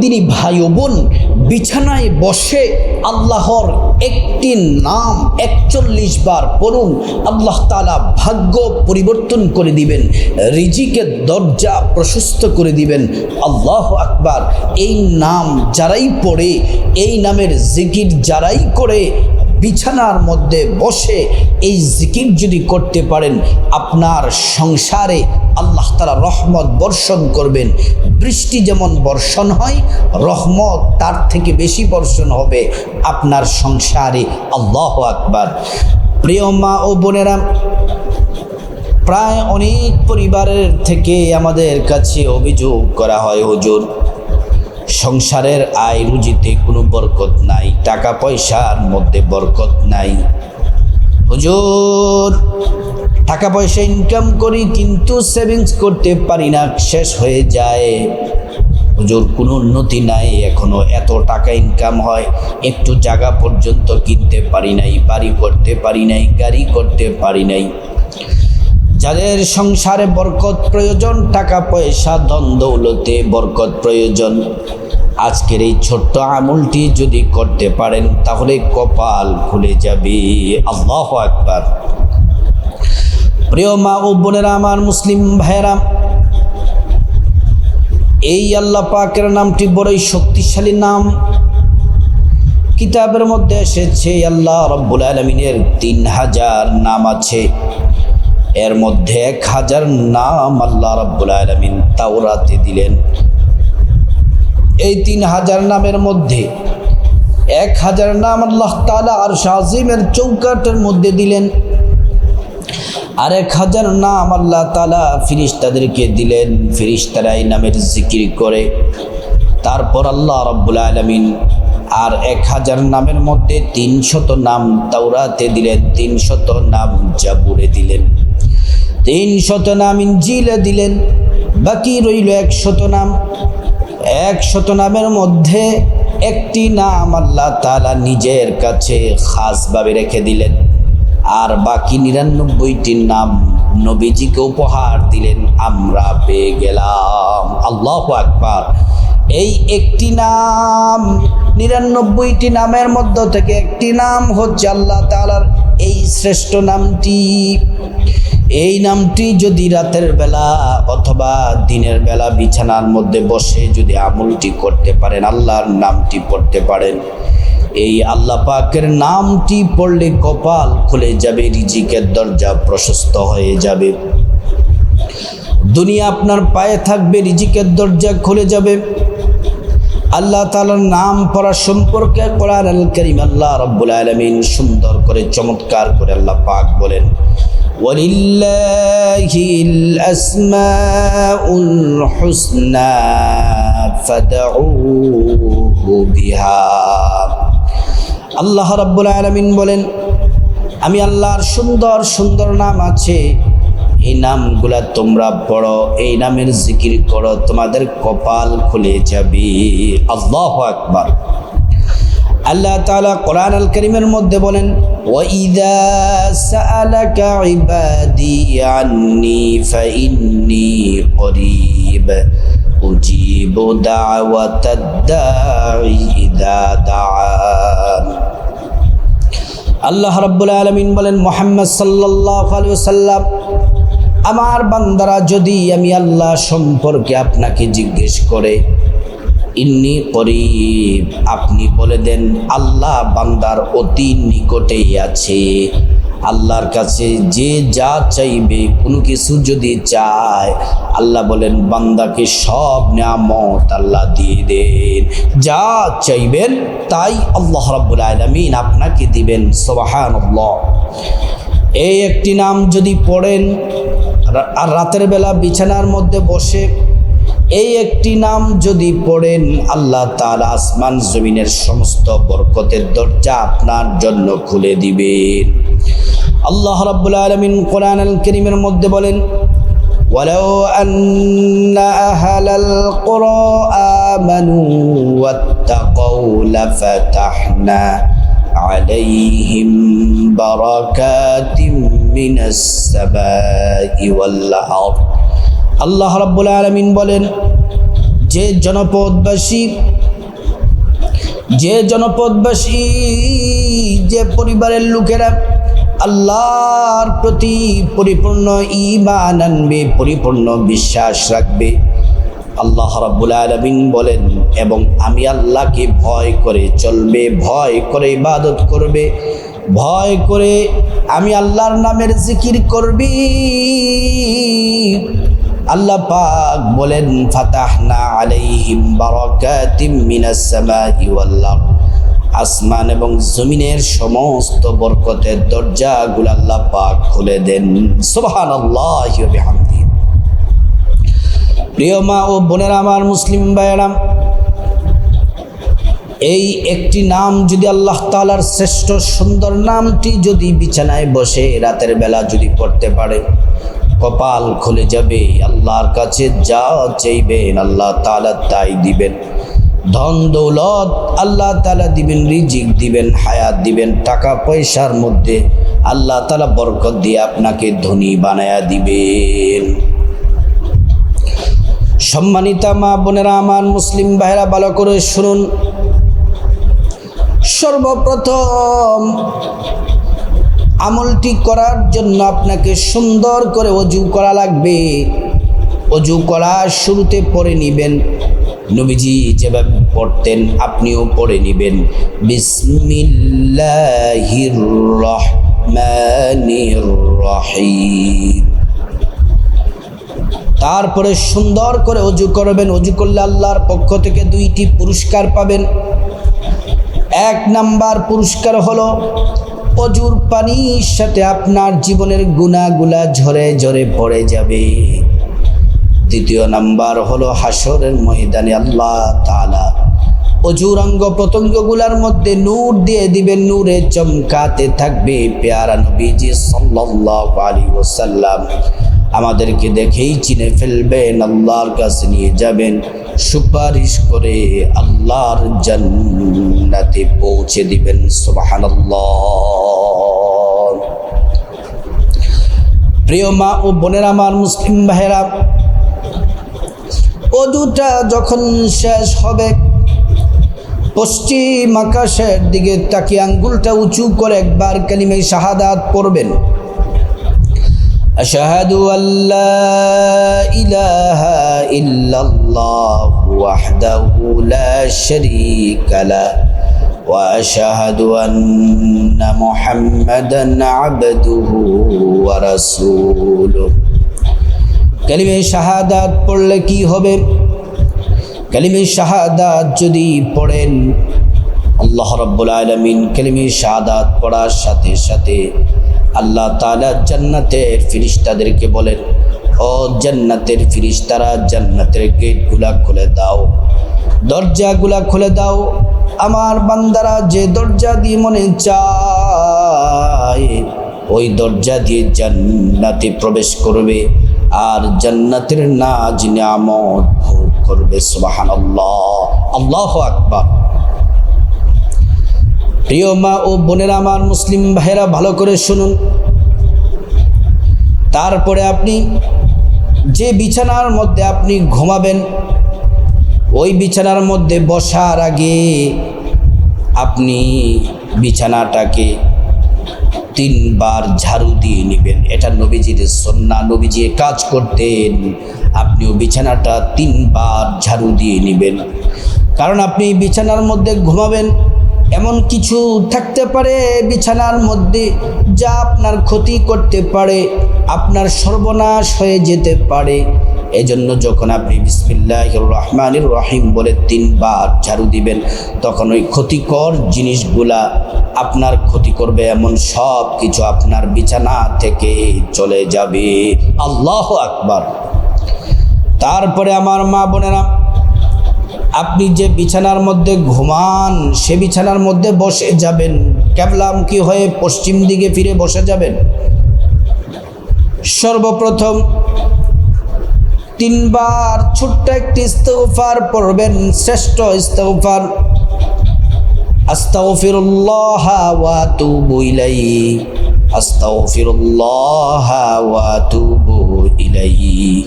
দিনী ভাই বোন বিছানায় বসে আল্লাহর একটি নাম একচল্লিশ বার পড়ুন। আল্লাহ তালা ভাগ্য পরিবর্তন করে দিবেন, রিজিকের দরজা প্রশস্ত করে দিবেন। আল্লাহ আকবার। এই নাম যারাই পড়ে, এই নামের জিকির যারাই করে বিছানার মধ্যে বসে এই জিকির যদি করতে পারেন, আপনার সংসারে আল্লাহ তালা রহমত বর্ষণ করবেন। বৃষ্টি যেমন বর্ষণ হয়, রহমত তার থেকে বেশি বর্ষণ হবে আপনার সংসারে। আল্লাহ আকবার। প্রিয় মা ও বোনেরা, প্রায় অনেক পরিবারের থেকে আমাদের কাছে অভিযোগ করা হয়, হুজুর। সংসারের আয় রুজিতে কোনো বরকত নাই, টাকা পয়সার মধ্যে বরকত নাই। হুজুর, টাকা পয়সা ইনকাম করি কিন্তু সেভিংস করতে পারি না, শেষ হয়ে যায়। হুজুর, কোনো উন্নতি নাই, এখনও এত টাকা ইনকাম হয়, একটু জায়গা পর্যন্ত কিনতে পারি নাই, বাড়ি করতে পারি নাই, গাড়ি করতে পারি নাই। যাদের সংসারে বরকত প্রয়োজন, টাকা পয়সা, ধন দৌলতে বরকত প্রয়োজন। আজকের এই ছোট্ট আমলটি যদি করতে পারেন, তাহলে কপাল খুলে যাবে। আল্লাহ একবার প্রিয় মা ও বোনেরা, আমার মুসলিম ভাইয়েরা, এই আল্লাহ পাকের নামটি বড়ই শক্তিশালী নাম। কিতাবের মধ্যে এসেছে, আল্লাহ রব্বুল আলমিনের তিন হাজার নাম আছে। এর মধ্যে এক হাজার নাম আল্লাহ রব্বুল আলমিন তাওরাতে দিলেন। এই তিন হাজার নামের মধ্যে এক হাজার নাম আল্লাহ তালা আর শাহিমের চৌকাটের মধ্যে দিলেন। আর এক হাজার নাম আল্লাহ তালা ফিরিস্তাদেরকে দিলেন, ফিরিস্তারা এই নামের জিকির করে। তারপর আল্লাহ রব্বুল আলমিন আর এক হাজার নামের মধ্যে তিনশত নাম তাওরাতে দিলেন, তিনশত নাম জাবুরে দিলেন। তিন শত নাম ইঞ্জিলে দিলেন, বাকি রইল একশত নাম। একশত নামের মধ্যে একটি নাম আল্লাহ তালা নিজের কাছে খাসভাবে রেখে দিলেন, আর বাকি নিরানব্বইটি নাম নবীজিকে উপহার দিলেন। আমরা পেয়ে গেলাম। আল্লাহ আকবার। এই একটি নাম, নিরানব্বইটি নামের মধ্য থেকে একটি নাম হচ্ছে আল্লাহ তালার এই শ্রেষ্ঠ নামটি। এই নামটি যদি রাতের বেলা অথবা দিনের বেলা বিছানার মধ্যে বসে যদি আমলটি করতে পারেন, আল্লাহর নামটি পড়তে পারেন। এই আল্লাহ পাকের নামটি পড়লে কপাল খুলে যাবে, রিজিকের দরজা প্রশস্ত হয়ে যাবে। দুনিয়া আপনার পায়ে থাকবে, রিজিকের দরজা খুলে যাবে। আল্লাহ তালার নাম পড়া সম্পর্কে কোরআন আল করিম আল্লাহ রব্বুল আলমিন সুন্দর করে, চমৎকার করে আল্লাহ পাক বলেন ولله الأسماء الحسنى فدعوه بها আল্লাহ রাব্বুল আলামিন বলেন আমি আল্লাহর সুন্দর সুন্দর নাম আছে এই নামগুলা তোমরা পড়ো এই নামের জিকির করো তোমাদের কপাল খুলে যাবে আল্লাহ আকবার আল্লাহ তাআলা কোরআন আল করিমের মধ্যে বলেন আল্লাহ রাব্বুল আলমিন বলেন, মুহাম্মদ ওয়াসাল্লাম, আমার বান্দারা যদি আমি আল্লাহ সম্পর্কে আপনাকে জিজ্ঞেস করে ইন্নি করিব। আপনি বলে দেন, আল্লাহ বান্দার অতি নিকটেই আছে। আল্লাহর কাছে যে যা চাইবে, কোনো কিছু যদি চায়, আল্লাহ বলেন, বান্দাকে সব নিয়ামত আল্লাহ দিয়ে দেন। যা চাইবেন, তাই আল্লাহ রাব্বুল আলামিন আপনাকে দিবেন, সুবহানাল্লাহ। এই একটি নাম যদি পড়েন আর রাতের বেলা বিছানার মধ্যে বসে এই একটি নাম যদি পড়েন আল্লাহ তাআলা আসমান জমিনের সমস্ত বরকতের দরজা আপনার জন্য খুলে দিবেন আল্লাহ রাব্বুল আলামিন কোরআন আল কারীমের মধ্যে বলেন ولو أن أهل القرى آمنوا واتقوا لفتحنا عليهم بركات من السماء والأرض আল্লাহ রাব্বুল আলামিন বলেন, যে জনপদবাসী যে জনপদবাসী, যে পরিবারের লোকেরা আল্লাহর প্রতি পরিপূর্ণ ইমান আনবে, পরিপূর্ণ বিশ্বাস রাখবে, আল্লাহ রাব্বুল আলামিন বলেন, এবং আমি আল্লাহকে ভয় করে চলবে, ভয় করে ইবাদত করবে, ভয় করে আমি আল্লাহর নামের জিকির করবি। আল্লাহ পাক বলেন, ফাতাহনা আলাইহিম বারাকাতিম মিনাস সামাই ওয়াল আরদ। আসমান এবং জমিনের সমস্ত বরকতের দরজাগুলো আল্লাহ পাক খুলে দেন। সুবহানাল্লাহি ওয়া বিহামদিহি। প্রিয় মা ও বোনেরা, আমার মুসলিম ভাইয়েরাম এই একটি নাম যদি আল্লাহ তালার শ্রেষ্ঠ সুন্দর নামটি যদি বিছানায় বসে রাতের বেলা যদি পড়তে পারে কপাল খুলে যাবে, আল্লাহর কাছে যা চাইবেন আল্লাহ তালা তাই দিবেন। ধন দৌলত আল্লাহ তালা দিবেন, রিজিক দিবেন, হায়াত দিবেন, টাকা পয়সার মধ্যে আল্লাহ তালা বরকত দিয়ে আপনাকে ধনী বানায়া দিবেন। সম্মানিতা মা বোনেরা, আমার মুসলিম ভাইরা ভালো করে শুনুন। সর্বপ্রথম আমলটি করার জন্য আপনাকে সুন্দর করে অজু করা লাগবে। অজু করা শুরুতে পড়ে নিবেন। নবীজি যেভাবে পড়তেন, আপনিও পড়ে নিবেন। তারপরে সুন্দর করে অজু করবেন। অজু করলে আল্লাহর পক্ষ থেকে দুইটি পুরস্কার পাবেন। এক নাম্বার পুরস্কার হলো অজুর পানির সাথে আপনার জীবনের গুণাগুলা ঝরে ঝরে পড়ে যাবে। দ্বিতীয় নাম্বার হলো হাসরের ময়দানে আল্লাহ তালা অজুর অঙ্গ প্রত্যঙ্গগুলার মধ্যে নূর দিয়ে দিবেন, নূরে চমকাতে থাকবে পেয়ারা নবীজি সাল্লাল্লাহু আমাদেরকে দেখেই চিনে ফেলবেন, আল্লাহর কাছে নিয়ে যাবেন, সুপারিশ করে আল্লাহর জান্নাতে পৌঁছে দিবেন, সুবহানাল্লাহ। প্রিয় মা ও বোনের আমার মুসলিম ভাইরা দুটা যখন শেষ হবে, পশ্চিম আকাশের দিকে তাকিয়ে আঙ্গুলটা উঁচু করে একবার কালিমে শাহাদাত পড়বেন। أشهد أن لا إله إلا الله وحده لا شريك له وأشهد أن محمدا عبده ورسوله কালিমে শাহাদাত পড়লে কি হবে কালিমে শাহাদাত যদি পড়েন আল্লাহ রব্বুল আলমিন কালিমে শাহাদাত পড়ার সাথে সাথে আল্লাহ তালা জান্নাতের ফিরিস্তাদেরকে বলেন ও জান্নাতের ফিরিস্তারা জান্নাতের গেটগুলা খুলে দাও দরজাগুলা খুলে দাও আমার বান্দারা যে দরজা দিয়ে মনে চায়, ওই দরজা দিয়ে জান্নাতে প্রবেশ করবে আর জান্নাতের নাজ নিয়ামত ভোগ করবে সুবাহান আল্লাহ আল্লাহ আকবার। প্রিয় মা ও বোনেরা আমার মুসলিম ভাইরা ভালো করে শুনুন। তারপরে আপনি যে বিছানার মধ্যে আপনি ঘুমাবেন ওই বিছানার মধ্যে বসার আগে আপনি বিছানাটাকে তিনবার ঝাড়ু দিয়ে নেবেন। এটা নবীজির সন্না নবীজি কাজ করতেন, আপনিও বিছানাটা তিনবার ঝাড়ু দিয়ে নেবেন। কারণ আপনি বিছানার মধ্যে ঘুমাবেন, এমন কিছু থাকতে পারে বিছানার মধ্যে যা আপনার ক্ষতি করতে পারে, আপনার সর্বনাশ হয়ে যেতে পারে। এজন্য যখন আপনি বিসমিল্লাহ রহমানুর রহিম বলে তিনবার ঝাড়ু দিবেন, তখন ওই ক্ষতিকর জিনিসগুলা আপনার ক্ষতি করবে, এমন সব কিছু আপনার বিছানা থেকে চলে যাবে। আল্লাহ আকবার। তারপরে আমার মা বোনেরা, আপনি যে বিছানার মধ্যে ঘুমান, সে বিছানার মধ্যে বসে যাবেন। কি হয়ে পশ্চিম দিকে ফিরে বসে যাবেন? সর্বপ্রথম তিনবার ছোট্ট একটি ইস্তফার পড়বেন, শ্রেষ্ঠ ইস্তফার আস্তাগফিরুল্লাহ ওয়া আতুবু ইলাইহি। আস্তাগফিরুল্লাহ ওয়া আতুবু ইলাইহি।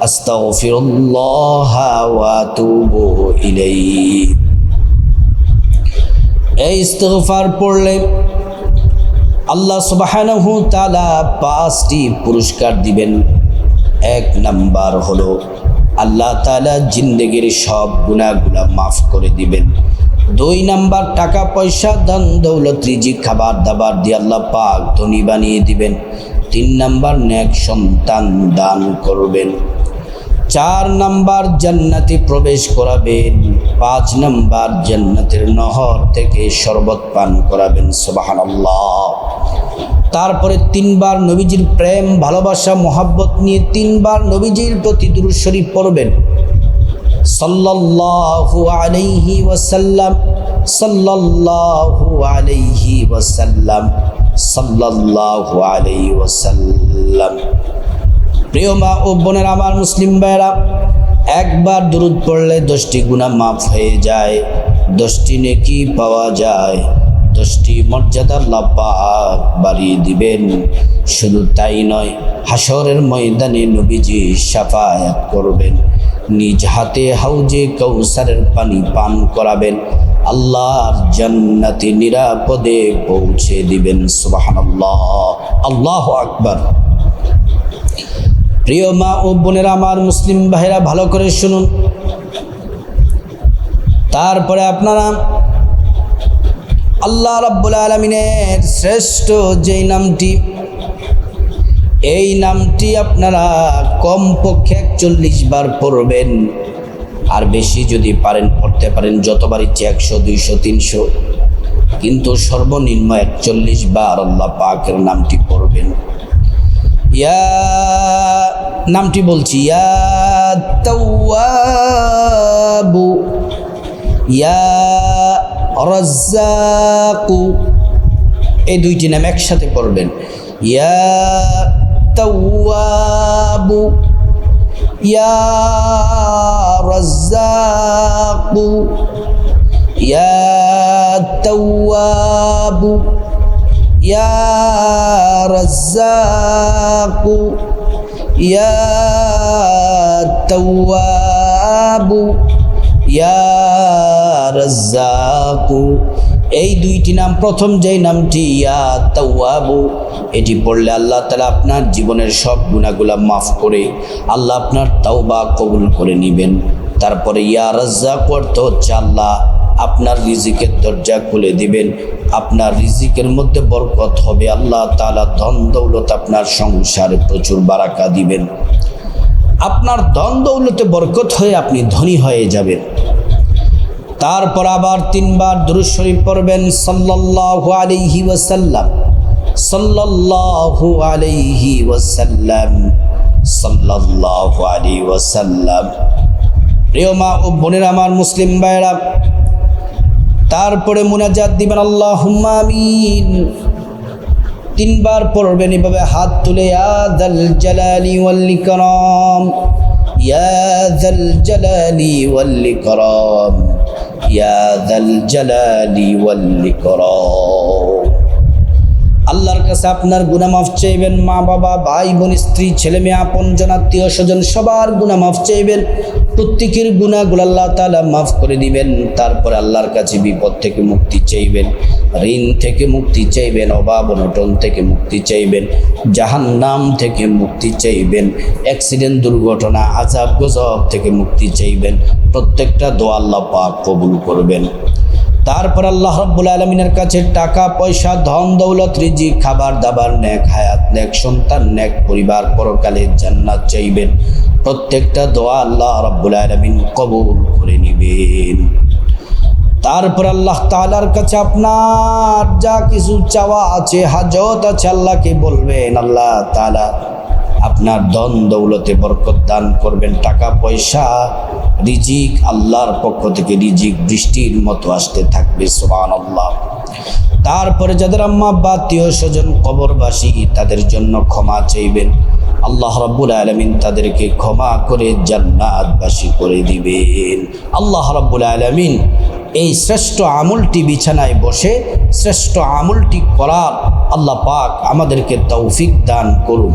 আস্তাগফিরুল্লাহ ওয়া আতুবু ইলাইহি। এই ইস্তেগফার পড়লে আল্লাহ সুবহানাহু তাআলা পাঁচটি পুরস্কার দিবেন। এক নাম্বার হলো, আল্লাহ তালা জিন্দেগির সব গুনাহগুলা মাফ করে দিবেন। দুই নাম্বার টাকা পয়সা দান দৌলত, রিজিক, খাবার দাবার দিয়ে আল্লাহ পাক ধনী বানিয়ে দিবেন। তিন নাম্বার ন্যাক সন্তান দান করবেন। চার নাম্বার, জান্নাতে প্রবেশ করাবেন। পাঁচ নাম্বার, জান্নাতের নহর থেকে শরবত পান করাবেন। সুবহানাল্লাহ। তারপরে তিনবার নবীজির প্রেম, ভালোবাসা, মোহাব্বত নিয়ে তিনবার নবীজির প্রতি দুরূদ শরীফ পড়বেন। সাল্লাল্লাহু আলাইহি ওয়াসাল্লাম, সাল্লাল্লাহু আলাইহি ওয়াসাল্লাম, সাল্লাল্লাহু আলাইহি ওয়াসাল্লাম। প্রিয় মা ও বোনের আমার মুসলিম ভাইরা একবার দুরুদ পড়লে দশটি গুণা মাফ হয়ে যায়, দশটি নেকি পাওয়া যায়। দশটি মর্যাদার লাপাক বাড়িয়ে দিবেন। শুধু তাই নয় হাসরের ময়দানে নবীজি সাফায়াত করবেন। নিজ হাতে হাউজে কৌসারের পানি পান করাবেন। আল্লাহর জান্নাতি নিরাপদে পৌঁছে দিবেন, সুবহানাল্লাহ। আল্লাহ আকবার। প্রিয় মা ও বোনেরা, আমার মুসলিম ভাইরা ভালো করে শুনুন। তারপরে আপনারা আল্লাহ রাব্বুল আলমিনের শ্রেষ্ঠ যেই নামটি, এই নামটি আপনারা কমপক্ষে একচল্লিশ বার পড়বেন। আর বেশি যদি পারেন, পড়তে পারেন, যতবার ইচ্ছে একশো, দুইশো, তিনশো। কিন্তু সর্বনিম্ন একচল্লিশ বার আল্লাহ পাকের নামটি পড়বেন। ইয়া, নামটি বলছি, ইয়া ইয়া রাজ্জাকু। এই দুইটি নাম একসাথে পড়বেন। ইয়া রাজ্জাকু ইয়া রাজ্জাকু ইয়া রাজ্জাকু এই দুইটি নাম, প্রথম যেই নামটি, ইয়া তাওয়াবু, এটি পড়লে আল্লাহ তালা আপনার জীবনের সব গুণাগুলা মাফ করে আল্লাহ আপনার তাওবা কবুল করে নেবেন। তারপরে ইয়া রাজ্জাক অর্থ হচ্ছে আল্লাহ আপনার রিজিকের দরজা খুলে দিবেন। আপনার রিজিকের মধ্যে বরকত হবে, আল্লাহ তালা ধন দৌলত আপনার সংসারে প্রচুর বারাকা দিবেন। আপনার ধন দৌলতে বরকত হয়ে আপনি ধনী হয়ে যাবেন। তারপর আবার তিনবার দুরুদ পড়বেন সাল্লাল্লাহু আলাইহি ওয়াসাল্লাম। সাল্লাল্লাহু আলাইহি ওয়াসাল্লাম। সাল্লাল্লাহু আলাইহি ওয়াসাল্লাম। প্রিয় মা ও বোনের আমার মুসলিম ভাইরা তারপরে মুনাজাত দিবেন আল্লাহ আমিন। তিনবার পড়বেন এভাবে হাত তুলে ইয়াদাল জালালি ওয়াল ইকরাম ইয়াদাল জালালি ওয়াল ইয়াদাল জালালি ওয়াল ইকরাম আল্লাহর কাছে আপনার গুনাহ মাফ চাইবেন, মা বাবা, ভাই বোন, স্ত্রী, ছেলে মেয়ে, আপন জন, আত্মীয় স্বজন, সবার গুনাহ মাফ চাইবেন। প্রত্যেকের গুণাগুলো আল্লাহ তালা মাফ করে দিবেন। তারপর আল্লাহর কাছে বিপদ থেকে মুক্তি চাইবেন, ঋণ থেকে মুক্তি চাইবেন, অভাব অনটন থেকে মুক্তি চাইবেন, জাহান্নাম থেকে মুক্তি চাইবেন, অ্যাক্সিডেন্ট, দুর্ঘটনা আজাব গজব থেকে মুক্তি চাইবেন। প্রত্যেকটা দোয়া পাক কবুল করবেন। তারপর আল্লাহ রব্বুল আলমিনের কাছে টাকা, পয়সা, ধন, দৌলত রিজি খাবার, দাবার ন্যাক হায়াত ন্যাক সন্তান ন্যাক পরিবার পরকালে জান্নাত চাইবেন। প্রত্যেকটা দোয়া আল্লাহ রব্বুল আলমিন কবুল করে নিবেন। তারপর আল্লাহ তালার কাছে আপনার যা কিছু চাওয়া আছে, হাজত আছে, আল্লাহকে বলবেন, আল্লাহ তালা আপনার ধন দৌলতে বরকত দান করবেন, টাকা পয়সা, রিজিক, আল্লাহর পক্ষ থেকে রিজিক বৃষ্টির মতো আসতে থাকবে সোহান আল্লাহ তারপরে যাদের আম্মা বা আত্মীয় স্বজন, কবরবাসী, তাদের জন্য ক্ষমা চাইবেন। আল্লাহ রাব্বুল আলমিন তাদেরকে ক্ষমা করে জান্নাতবাসী করে দিবেন। আল্লাহ রাব্বুল আলমিন এই শ্রেষ্ঠ আমলটি বিছানায় বসে, শ্রেষ্ঠ আমলটি করার আল্লাহ পাক আমাদেরকে তৌফিক দান করুন।